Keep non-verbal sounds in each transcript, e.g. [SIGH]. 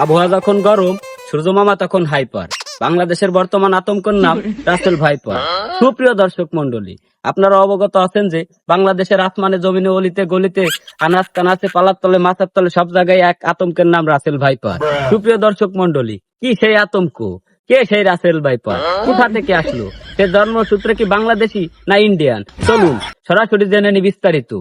আবহাওয়া যখন গরম সূর্যমামা তখন হাইপার। বাংলাদেশের বর্তমান আতঙ্কের নাম [LAUGHS] রাসেল ভাইপার। সুপ্রিয় দর্শক মন্ডলী আপনারা অবগত আছেন যে বাংলাদেশের আসমানে জমিনে অলিতে গলিতে আনাজ কানাচে পালার তলে মাথার তলে সব জায়গায় এক আতঙ্কের নাম রাসেল ভাইপার। সুপ্রিয় দর্শক মন্ডলী কি সেই আতঙ্ক? কে সেই রাসেল ভাইপার? কোথা থেকে আসলো? সে জন্মসূত্রে কি বাংলাদেশি না ইন্ডিয়ান? চলুন সরাসরি জেনে নি বিস্তারিত।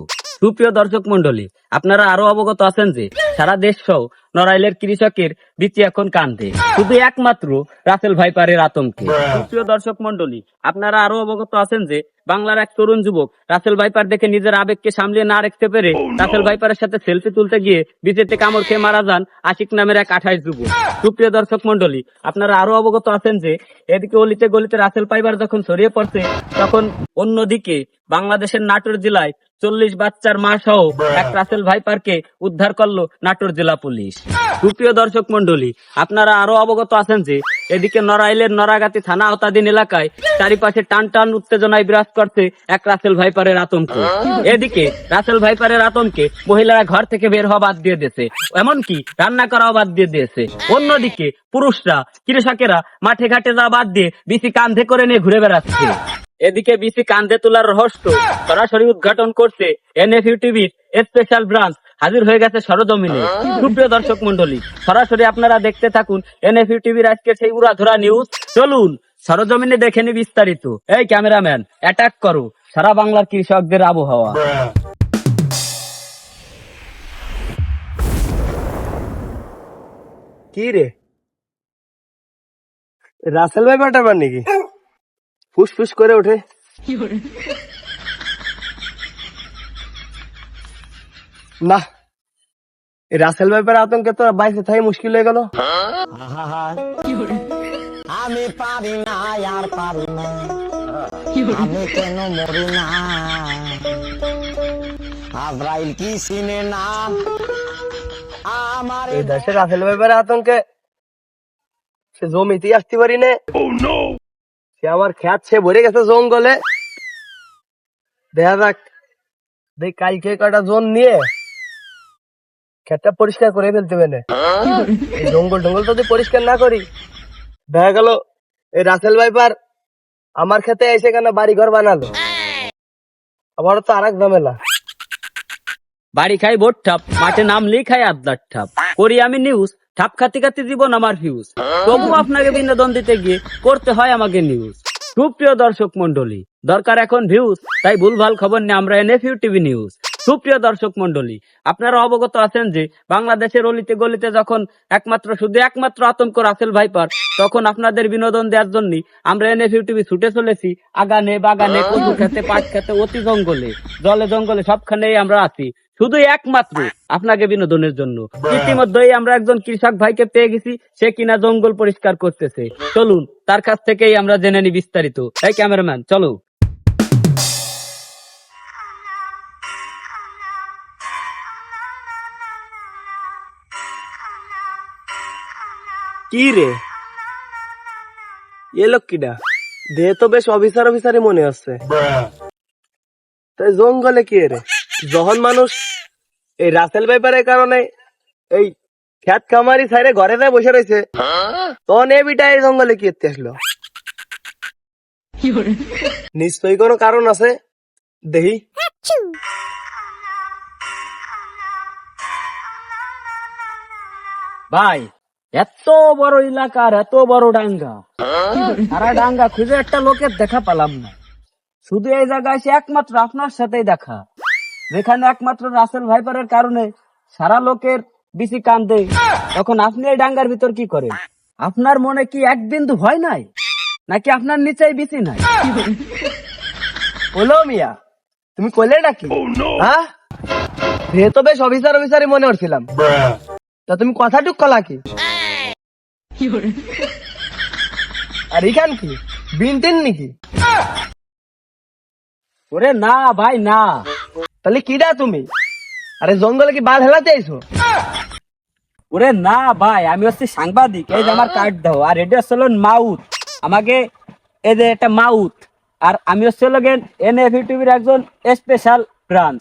সুপ্রিয় দর্শক মন্ডলী আপনারা আরও অবগত আছেন যে সারা দেশ সহ নড়াইলের কৃষকের বৃত্তি এখন কান্দে। শুধু একমাত্র রাসেল ভাইপারের আতঙ্কে। সুপ্রিয় দর্শক মন্ডলী আপনারা আরও অবগত আছেন যে বাংলার এক তরুণ যুবক রাসেল ভাইপার দেখে নিজের আবেগকে সামলিয়ে না রাখতে পেরে রাসেল ভাইপারের সাথে সেলফি তুলতে গিয়ে বিচেতে কামড় খেয়ে মারা যান আশিক নামের এক আঠাশ যুবক। সুপ্রিয় দর্শক মন্ডলী আপনারা আরও অবগত আছেন যে এদিকে অলিতে গলিতে রাসেল ফাইবার যখন ছড়িয়ে পড়ছে তখন অন্যদিকে বাংলাদেশের নাটোর জেলায় চল্লিশ বাচ্চার মা সহ এক রাসেল ভাইপারকে উদ্ধার করল নাটোর জেলা পুলিশ। সুপ্রিয় দর্শক মন্ডলী আপনারা আরও অবগত আছেন যে, এদিকে নড়াইলের নরাগাতি থানা আওতাধীন এলাকায় চারিপাশে টান টান উত্তেজনায় বিরাজ করছে এক রাসেল ভাইপারের আতঙ্ক। এদিকে রাসেল ভাইপারের আতঙ্কে মহিলারা ঘর থেকে বের হওয়া বাদ দিয়ে দিয়েছে। এমনকি রান্না করাও বাদ দিয়ে দিয়েছে। অন্যদিকে পুরুষরা, কৃষকেরা মাঠে ঘাটে যাওয়া বাদ দিয়ে বিসি কান্ধে করে নিয়ে ঘুরে বেড়াচ্ছে। এদিকে বিসি কান্দে তোলার রহস্য সরাসরি উদ্ঘাটন করছে এনএফইউ টিভির স্পেশাল ব্রাঞ্চ হাজির হয়ে গেছে সরজমিনে। সুপ্রিয় দর্শক মন্ডলী সরাসরি আপনারা দেখতে থাকুন এনএফইউ টিভির আজকে সেই উড়াধরা নিউজ চলুন সরজমিনে দেখে নি বিস্তারিত। এই ক্যামেরাম্যান অ্যাটাক করো। সারা বাংলার কৃষকদের আবহাওয়া। কি রে? রাসেল ভাই ব্যাটার নাকি? ফুস ফুস করে ওঠে। না রাসেল ভাইপার আতঙ্কে তো বাইসে থাই মুশকিল হয়ে গেল। আমি পারি না আর পারি না। আমি কেন মরি না? আব্রাইল কি চিনে না? আমার এই দেশে রাসেল ভাইপার আতঙ্কে সে জমিতেই আসতে পারি না। সে আমার খ্যাত সে ভরে গেছে জঙ্গলে। দেখা যাক দেখ কালকে কটা জোন নিয়ে ক্ষেতটা পরিষ্কার করে ফেলতে না। এই জঙ্গল টঙ্গল তো পরিষ্কার না করি, দেখা গেল এই রাসেল ভাইপার আমার খেতে এসে কেন বাড়ি ঘর বানালো? আবার তো আর এক ঝামেলা। বাড়ি খাই ভোট ঠাপ, মাঠে নামলেই খাই আবদার ঠাপ। করি আমি নিউজ ঠাপ খাতে খাতে জীবন আমার ফিউজ তবু আপনাকে বিনোদন দিতে গিয়ে করতে হয় আমাকে নিউজ সুপ্রিয় দর্শক মন্ডলী দরকার এখন ভিউজ তাই ভুলভাল খবর নিয়ে আমরা এনএফইউ টিভি নিউজ সুপ্রিয় দর্শক মন্ডলী আপনারা অবগত আছেন যে বাংলাদেশের অলিতে গলিতে যখন একমাত্র শুধু একমাত্র আতঙ্ক রাসেল ভাইপার তখন আপনাদের বিনোদন দেওয়ার জন্য আমরা এনএফইউ টিভি ছুটে চলেছি। আগানে বাগানে কচু খেতে পাট খেতে অতি জঙ্গলে জলে জঙ্গলে সবখানেই আমরা আছি। শুধু একমাত্র আপনাকে বিনোদনের জন্য। ইতিমধ্যেই আমরা একজন কৃষক ভাইকে পেয়ে গেছি সে কিনা জঙ্গল পরিষ্কার করতেছে। চলুন তার কাছ থেকেই আমরা জেনে নি বিস্তারিত। তাই ক্যামেরাম্যান চলো। কি রে? এ লক্ষ্মীটা দেহ তো বেশ অফিসার অফিসারই মনে হচ্ছে তাই জঙ্গলে কি রে? যখন মানুষ, এই রাসেল ব্যাপারের কারণে এই খ্যাত খামারি সাইরে ঘরে যায় বসে রয়েছে। তখন এ বিটা এই জঙ্গলে কি এতে আসলো? নিশ্চয়ই কোনো কারণ আছে? দেখি। ভাই এত বড় এলাকার এত বড় ডাঙ্গা। সারা ডাঙ্গা খুঁজে একটা লোকের দেখা পেলাম না। শুধু এই জায়গায় সে একমাত্র আপনার সাথেই দেখা। যেখানে একমাত্র রাসেল ভাইপারের কারণে সারা লোকের বেশি কান্দে। তখন আপনি এই ডাঙ্গার ভিতর কি করেন? আপনার মনে কি এক বিন্দু ভয় নাই? নাকি আপনার নিচেই বেশি নাই? বলো মিয়া তুমি কইলে নাকি? হ্যাঁ? দেহ তো বেশ অফিসার অফিসারই মনে করছিলাম। তা তুমি কথাটুক কলা কি? আর এখান কি? বিনতেন নাকি? ওরে না ভাই, না। তাহলে তুমি? আরে জঙ্গলে কি বাল হেলাতে আইছো? ওরে না ভাই, আমি হচ্ছে সাংবাদিক। এই যে আমার কার্ড দাও। আর এটা হচ্ছে মাউথ আমাকে এই যে একটা মাউথ আর আমি হচ্ছে হলো এনএফ টিভির একজন স্পেশাল ব্রাঞ্চ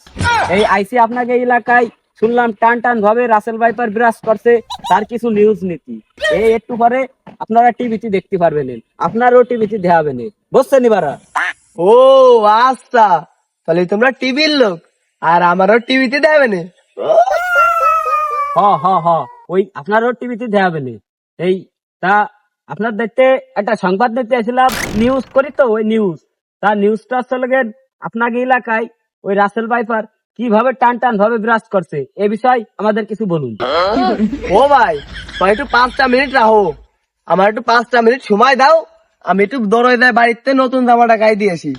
এই আইসি আপনাকে এলাকায় শুনলাম টান টান ভাবে রাসেল ভাইপার বিরাজ করছে তার কিছু নিউজ নীতি। এই একটু পরে আপনারা টিভিতে দেখতে পারবেন আপনারও টিভিতে দেখাবেন বুঝছেন এবারা ও আচ্ছা। তাহলে তোমরা টিভির লোক আর আমারও টিভিতে দেবে না হ হ হ। ওই আপনারও টিভিতে দেখাবেন এই তা আপনার দেখতে একটা সংবাদ দিতে আসছিলাম নিউজ করি তো ওই নিউজ তা নিউজটা আসলে আপনাকে এলাকায় ওই রাসেল ভাইপার কীভাবে টান টান ভাবে বিরাজ করছে এ বিষয় আমাদের কিছু বলুন। ও ভাই ভাই একটু পাঁচটা মিনিট রাখো। আমার একটু পাঁচটা মিনিট সময় দাও আমি একটু দৌড়ে যাই বাড়িতে নতুন জামাটা গাই দিয়েছি।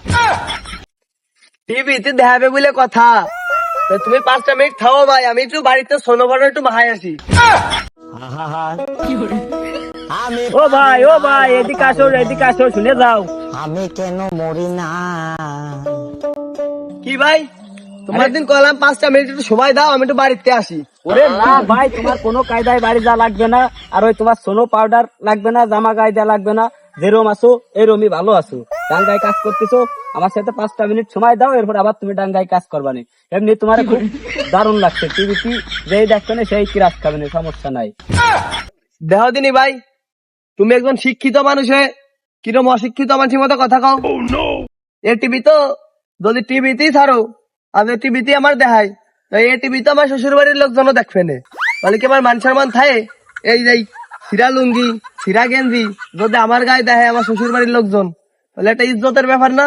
টিভিতে দেখাবে বলে কথা। তুমি পাঁচটা মিনিট থাও ভাই আমি একটু বাড়িতে সোনো বড় একটু ভাই আসি আমি ও ভাই ও ভাই এদিকে আসো এদিকে আসো শুনে যাও। আমি কেন মরি না? কি ভাই? তোমার দিন কলাম পাঁচটা মিনিট একটু সময় দাও আমি একটু বাড়িতে আসি। ওরে না ভাই তোমার কোনো কায়দায় বাড়ি যা লাগবে না আর ওই তোমার সোনো পাউডার লাগবে না জামা গায়ে দেওয়া লাগবে না যেরম আছো এরমই ভালো আছো। ডাঙ্গায় কাজ করতেছো আমার সাথে পাঁচটা মিনিট সময় দাও এরপর আবার তুমি ডাঙ্গায় কাজ করবা নি। এমনি তোমার খুব দারুণ লাগছে টিভিটি যেই দেখবে না সেই কিরাস খাবে না সমস্যা নাই। দেহ দিনি ভাই তুমি একজন শিক্ষিত মানুষ হয়ে কিরম অশিক্ষিত মানুষের মতো কথা কও। এ টিভি তো যদি টিভিতেই ছাড়ো আর টিভিতে আমার দেখায় তো এই টিভি তো আমার শ্বশুর বাড়ির লোকজনও দেখবে না। বলে কি আমার মান সম্মান থাকে এই যে সিরা লুঙ্গি সিরা গেঞ্জি যদি আমার গায়ে দেখে আমার শ্বশুর বাড়ির লোকজন তাহলে একটা ইজ্জতের ব্যাপার না?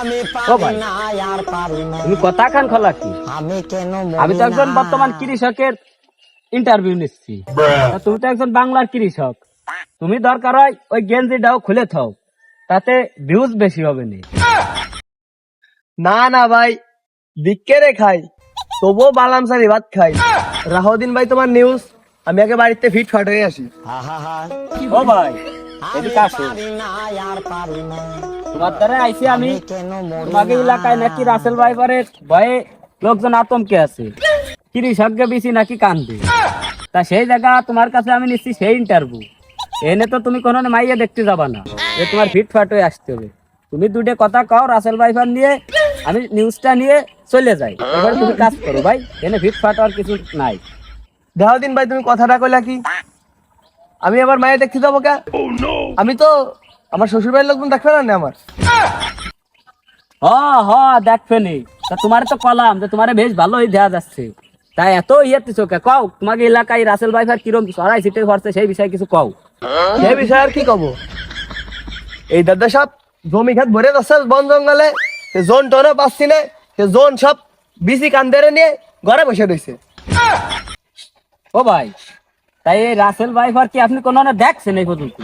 আমি তুমি কথা কান খোলা কি? আমি আমি তো একজন? বর্তমান কৃষকের ইন্টারভিউ নিচ্ছি। তুমি তো একজন বাংলার কৃষক। তুমি দরকার হয় ওই গেঞ্জিটাও খুলে থাও। তাতে ভিউজ বেশি হবে না। না না ভাই দিককে রে খাই, তবুও বালাম সারি ভাত খাই। রাহদিন ভাই, তোমার নিউজ আমি আগে বাড়িতে ফিট ফাট হয়ে আসি। ও ভাই ভয়ে লোকজন আছে। নাকি তা সেই কাছে আমি নিচ্ছি সেই তুমি কোনো দেখতে না। তোমার ফিট ফাট হয়ে আসতে হবে। তুমি দুটো কথা কও রাসেল ভাইপার নিয়ে আমি নিউজটা নিয়ে চলে যাই। এবার তুমি কাজ করো ভাই এনে ফিট ফাট আর কিছু নাই। দেহাদিন ভাই তুমি কথাটা কইলা কি? আমি আবার মায়ের দেখতে যাব কে? আমি তো আমার শ্বশুর বাড়ির লোকজন দেখবে না আমার? হ হ দেখবে নি তা তোমার তো কলাম যে তোমার বেশ ভালোই দেওয়া যাচ্ছে। তাই এত ইয়েতে চোখে কও তোমাকে এলাকায় রাসেল ভাইফার কিরম সরাই সিটে ভরছে সেই বিষয়ে কিছু কও। সেই বিষয়ে আর কি কব? এই দাদা সব জমি খাত ভরে যাচ্ছে বন জঙ্গলে। সে জোন টোনও পাচ্ছি না সে জোন সব বিসি কান্দেরে নিয়ে ঘরে বসে রয়েছে ও ভাই তাই এই রাসেল ভাইফার কি আপনি কোনো দেখছেন এই পর্যন্ত?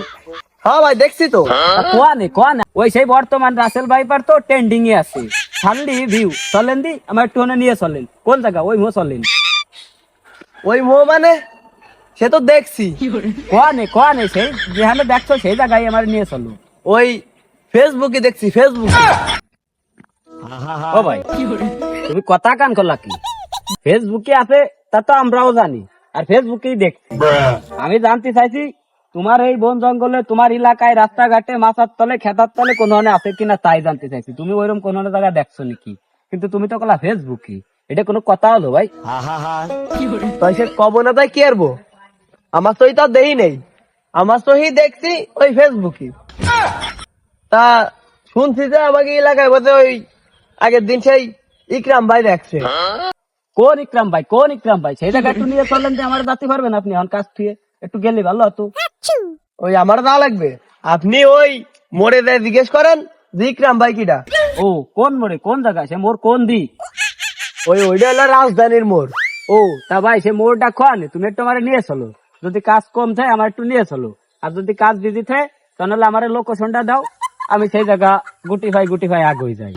হ্যাঁ ভাই দেখছি তো। কোয়া নেই কোয়া না? ওই সেই বর্তমান রাসেল ভাইপার তো ট্রেন্ডিং এ আছে। ছাড়লি ভিউ চলেন দি আমার একটু নিয়ে চলেন। কোন জায়গা? ওই মো চলেন। ওই মো মানে? সে তো দেখছি। কোয়া নেই কোয়া নেই সেই যেখানে দেখছ সেই জায়গায় আমার নিয়ে চলো। ওই ফেসবুকে দেখছি ফেসবুকে ও ভাই তুমি কথা কান করলা কি? ফেসবুকে আছে তা তো আমরাও জানি আর ফেসবুকেই দেখছি। আমি জানতে চাইছি তোমার এই বন জঙ্গলে তোমার এলাকায় রাস্তাঘাটে মাথার তলে খেতার তলে কোন আছে কিনা তাই জানতে চাইছি। তুমি ওইরকম কোন জায়গা দেখছ নাকি? কিন্তু তুমি তো কলা ফেসবুকে এটা কোনো কথা হলো ভাই? সে কব না তাই কি আরবো আমার তো তো দেই নেই। আমার তো দেখছি ওই ফেসবুকে তা শুনছি যে আমাকে এলাকায় বলতে ওই আগের দিন সেই ইকরাম ভাই দেখছে। কোন ইকরাম ভাই কোন ইকরাম ভাই? সেই জায়গা একটু নিয়ে চললেন যে আমার যাতে পারবেন আপনি এখন কাজ থুয়ে একটু গেলে ভালো হতো। ওই আমার না লাগবে। আপনি ওই মোড়ে যায় জিজ্ঞেস করেন যে ইকরাম ভাই কিটা ও কোন মোড়ে? কোন জায়গায়? সে মোর কোন দি ওই ওইটা হলো রাজধানীর মোড়। ও তা ভাই সে মোড়টা খোয়ানে তুমি একটু আমার নিয়ে চলো। যদি কাজ কম থাকে আমার একটু নিয়ে চলো। আর যদি কাজ বিজি থাকে তাহলে আমার লোকেশনটা দাও। আমি সেই জায়গা গুটি ভাই গুটি ভাই আগ হয়ে যাই।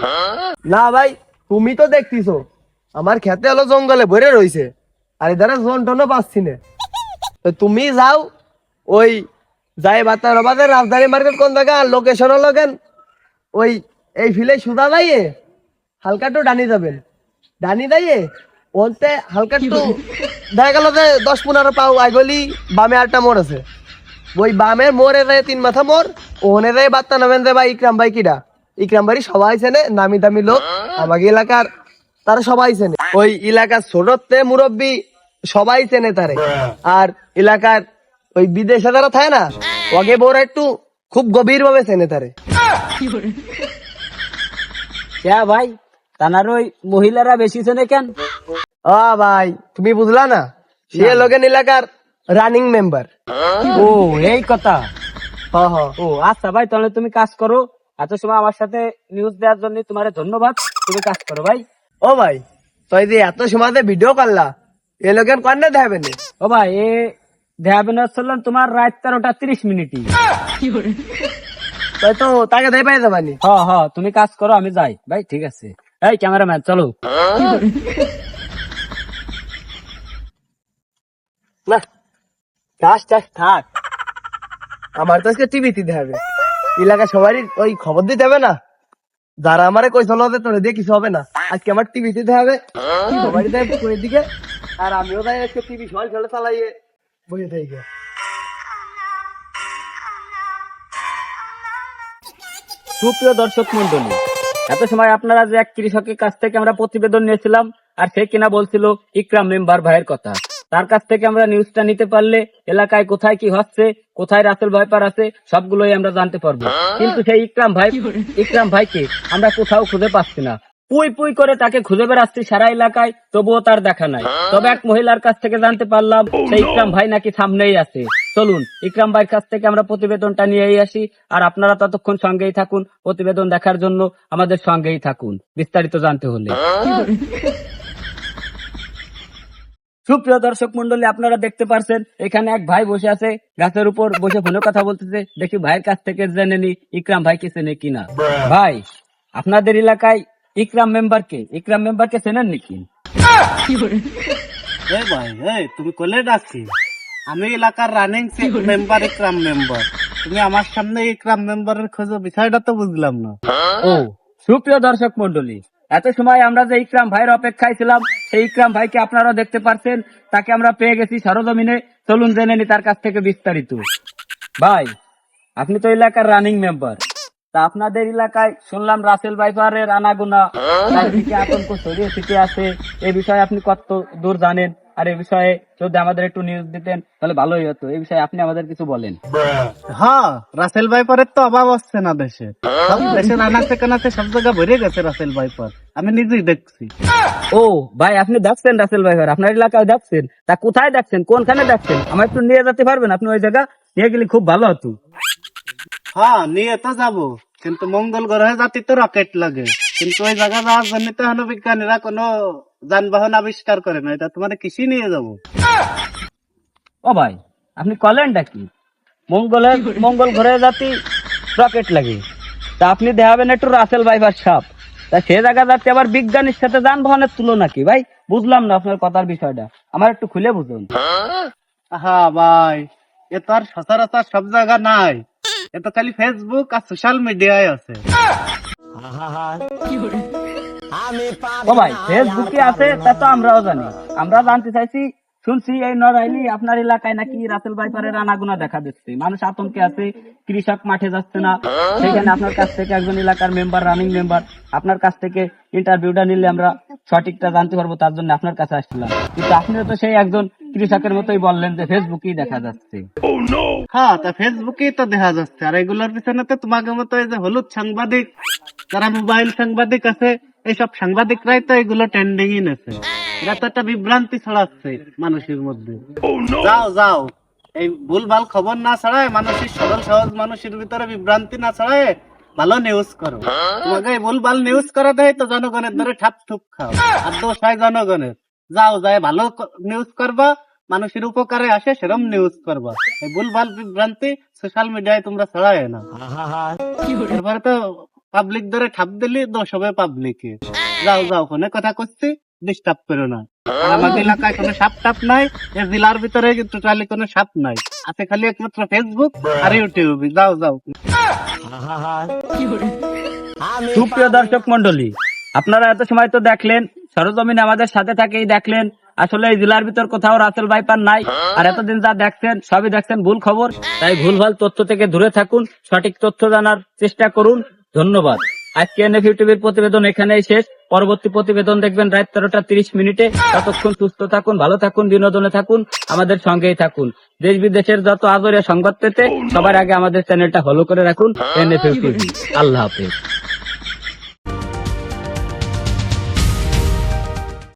না ভাই তুমি তো দেখতিছো। আমার খেতে হলো জঙ্গলে ভরে রইছে আর এধারে জোন টোনও পাচ্ছি না। তো তুমি যাও ওই যাই বাতা রবাদে রাজধানী মার্কেট কোন জায়গা লোকেশন লগেন ওই এই ফিলে সুদা যাইয়ে হালকা একটু ডানি যাবেন। ডানি যাইয়ে ওনতে হালকা একটু দেখা গেল যে দশ পনেরো পাও আগলি বামে আটটা মোড় আছে। ওই বামের মোড়ে যায় তিন মাথা মোড় ওনে যায় বার্তা নামেন যে ভাই ইকরাম ভাই কিডা। ইকরাম ভাই সবাই চেনে নামি দামি লোক। আমাকে এলাকার তারা সবাই চেনে। ওই এলাকার ছোটতে মুরব্বী সবাই চেনে তারে। আর এলাকার ওই বিদেশে যারা থাকে না ওকে বড় একটু খুব গভীর ভাবে চেনে তারে। হ্যাঁ ভাই? তানার ওই মহিলারা বেশি চেনে কেন? ও ভাই তুমি বুঝলা না? সে লোকেন এলাকার রানিং মেম্বার ও এই কথা। হ হ। ও আচ্ছা ভাই তাহলে তুমি কাজ করো। এত সময় আমার সাথে নিউজ দেওয়ার জন্য তোমার ধন্যবাদ। তুমি কাজ করো ভাই। ও ভাই, তুই যে এত সময় ভিডিও করলা, এ লোকেন কন্যা দেখাবেন ও ভাই, এ দেখাবেন চললাম তোমার রাত তেরোটা তিরিশ মিনিটই। তাই তো তাকে দেখাই পাই যাবানি। হ হ, তুমি কাজ করো, আমি যাই। ভাই, ঠিক আছে। এই ক্যামেরাম্যান, চলো। না চাষ চাষ থাক। আমার তো আজকে টিভিতে দেখাবে। এলাকা সবারই ওই খবর দিতে হবে না। যারা আমারে কই চলো তোরে দিয়ে কিছু হবে না, আজকে আমার টিভিতে দেখাবে সবারই দেখ ওই দিকে, আর আমিও তাই আজকে টিভি সবাই চলে চালাইয়ে বসে থাকি। সুপ্রিয় দর্শক মন্ডলী এত সময় আপনারা যে এক কৃষকের কাছ থেকে আমরা প্রতিবেদন নিয়েছিলাম, আর সে কিনা বলছিল ইকরাম মেম্বার ভাইয়ের কথা। তার কাছ থেকে আমরা নিউজটা নিতে পারলে এলাকায় কোথায় কি হচ্ছে কোথায় রাসেল ভাইপার আছে সবগুলোই আমরা জানতে পারব। কিন্তু সেই ইকরাম ভাই ইকরাম ভাইকে আমরা কোথাও খুঁজে পাচ্ছি না। পুই পুই করে তাকে খুঁজে বেড়াচ্ছি সারা এলাকায় তবুও তার দেখা নাই। তবে এক মহিলার কাছ থেকে জানতে পারলাম সেই ইকরাম ভাই নাকি সামনেই আছে। চলুন ইকরাম ভাইয়ের কাছ থেকে আমরা প্রতিবেদনটা নিয়েই আসি আর আপনারা ততক্ষণ সঙ্গেই থাকুন প্রতিবেদন দেখার জন্য আমাদের সঙ্গেই থাকুন বিস্তারিত জানতে হলে। সুপ্রিয় দর্শক মন্ডলী আপনারা দেখতে পারছেন এখানে এক ভাই বসে আছে গাছের উপর বসে ফোনে কথা বলতেছে। দেখি ভাইয়ের কাছ থেকে জেনে নি ইকরাম ভাই কি চেনে কিনা। ভাই আপনাদের এলাকায় ইকরাম মেম্বার কে? ইকরাম মেম্বারকে চেনেন নাকি? এই ভাই এই তুমি কোলে ডাকছি। আমি এলাকার রানিং মেম্বার ইকরাম মেম্বার তুমি আমার সামনে ইকরাম মেম্বারের খোঁজো বিষয়টা তো বুঝলাম না। ও সুপ্রিয় দর্শক মন্ডলী এত সময় আমরা যে ইকরাম ভাইয়ের অপেক্ষায় ছিলাম সেই ইকরাম ভাইকে আপনারা দেখতে পারছেন। তাকে আমরা পেয়ে গেছি সরজমিনে। চলুন জেনে নি তার কাছ থেকে বিস্তারিত। ভাই আপনি তো এলাকার রানিং মেম্বার তা আপনাদের এলাকায় শুনলাম রাসেল ভাইফারের আনাগোনা। আতঙ্ক ছড়িয়ে ছিটে আছে। এ বিষয়ে আপনি কত দূর জানেন? আর এ বিষয়ে যদি আমাদের একটু নিউজ দিতেন তাহলে ভালোই হতো। এই বিষয়ে আপনি আমাদের কিছু বলেন। হ্যাঁ রাসেল ভাইপারের তো অভাব আসছে না দেশে। সব দেশের আনাচে কানাচে সব জায়গা ভরে গেছে রাসেল ভাইপার। আমি নিজেই দেখছি। ও ভাই আপনি দেখছেন রাসেল ভাই ভাই আপনার এলাকায় দেখছেন? তা কোথায় দেখছেন? কোনখানে দেখছেন? আমার একটু নিয়ে যেতে পারবেন? আপনি ওই জায়গা নিয়ে গেলে খুব ভালো হতো। হ্যাঁ নিয়ে তো যাব। কিন্তু মঙ্গল গ্রহে জাতি তো রকেট লাগে। কিন্তু ওই জায়গা যাওয়ার জন্য তো বিজ্ঞানীরা কোনো যানবাহন আবিষ্কার করে না এটা তোমার কৃষি নিয়ে যাব। ও ভাই আপনি কলেনটা কি মঙ্গলের মঙ্গল ঘরে জাতি রকেট লাগে। তা আপনি দেখাবেন একটু রাসেল ভাইভার সাপ। তা সে জায়গা যাতে আবার বিজ্ঞানীর সাথে যানবাহনের তুলনা কি? ভাই বুঝলাম না আপনার কথার বিষয়টা। আমার একটু খুলে বুঝুন। হ্যাঁ ভাই এ তো আর সচরাচর সব জায়গা নাই। এ তো খালি ফেসবুক আর সোশ্যাল মিডিয়ায় আছে। ও ভাই ফেসবুকে আছে তা তো আমরাও জানি। আমরা জানতে চাইছি শুনছি এই নড়াইলি আপনার এলাকায় নাকি রাসেল আনাগুনা দেখা দিচ্ছে। মানুষ আতঙ্কে আছে কৃষক মাঠে যাচ্ছে না। সেখানে আপনার কাছ থেকে একজন এলাকার মেম্বার রানিং মেম্বার আপনার কাছ থেকে ইন্টারভিউটা নিলে আমরা সঠিকটা জানতে পারব তার জন্য আপনার কাছে আসছিলাম। কিন্তু আপনিও তো সেই একজন কৃষকের মতোই বললেন যে ফেসবুকেই দেখা যাচ্ছে। হ্যাঁ তা ফেসবুকেই তো দেখা যাচ্ছে। আর এগুলোর পিছনে তো তোমাকে মতো এই যে হলুদ সাংবাদিক যারা মোবাইল সাংবাদিক আছে এইসব সাংবাদিকরাই তো এগুলো ট্রেন্ডিং ই নেছে এরা তো একটা বিভ্রান্তি ছড়াচ্ছে মানুষের মধ্যে। যাও যাও। এই ভুলভাল খবর না ছড়ায় মানুষের সরল সহজ মানুষের ভিতরে বিভ্রান্তি না ছড়ায় ভালো নিউজ করো। তোমাকে এই ভুলভাল নিউজ করা দেয় তো জনগণের ধরে ঠাপ ঠুপ খাও। আর দোষ হয় জনগণের। যাও যায় ভালো নিউজ করবা মানুষের উপকারে আসে সেরকম নিউজ করবা। এই ভুলভাল বিভ্রান্তি সোশ্যাল মিডিয়ায় তোমরা ছড়ায় না। এরপরে তো পাবলিক ধরে ঠাপ দিলি দোষ হবে পাবলিকে যাও যাও, ফোনে কথা করছি ডিস্টার্ব করো না। আমাদের এলাকায় কোনো সাপ টাপ নাই এই জেলার ভিতরে টোটালি কোনো সাপ নাই। আছে খালি একমাত্র ফেসবুক আর ইউটিউব যাও যাও। সুপ্রিয় দর্শক মন্ডলী আপনারা এত সময় তো দেখলেন, সরজমিন আমাদের সাথে থাকেই দেখলেন, আসলে এই জেলার ভিতর কোথাও রাসেল ভাইপার নাই, আর এতদিন যা দেখছেন, সবই দেখছেন ভুল খবর। তাই ভুল ভালো তথ্য থেকে দূরে থাকুন, সঠিক তথ্য জানার চেষ্টা করুন ধন্যবাদ। আজকে এনএফ ইউটিউবের প্রতিবেদন এখানেই শেষ। পরবর্তী প্রতিবেদন দেখবেন রাত তেরোটা তিরিশ মিনিটে। ততক্ষণ সুস্থ থাকুন, ভালো থাকুন, বিনোদনে থাকুন, আমাদের সঙ্গেই থাকুন। দেশ বিদেশের যত আদরে সংবাদ পেতে সবার আগে আমাদের চ্যানেলটা ফলো করে রাখুন এনএফএল টিভি। আল্লাহ হাফেজ।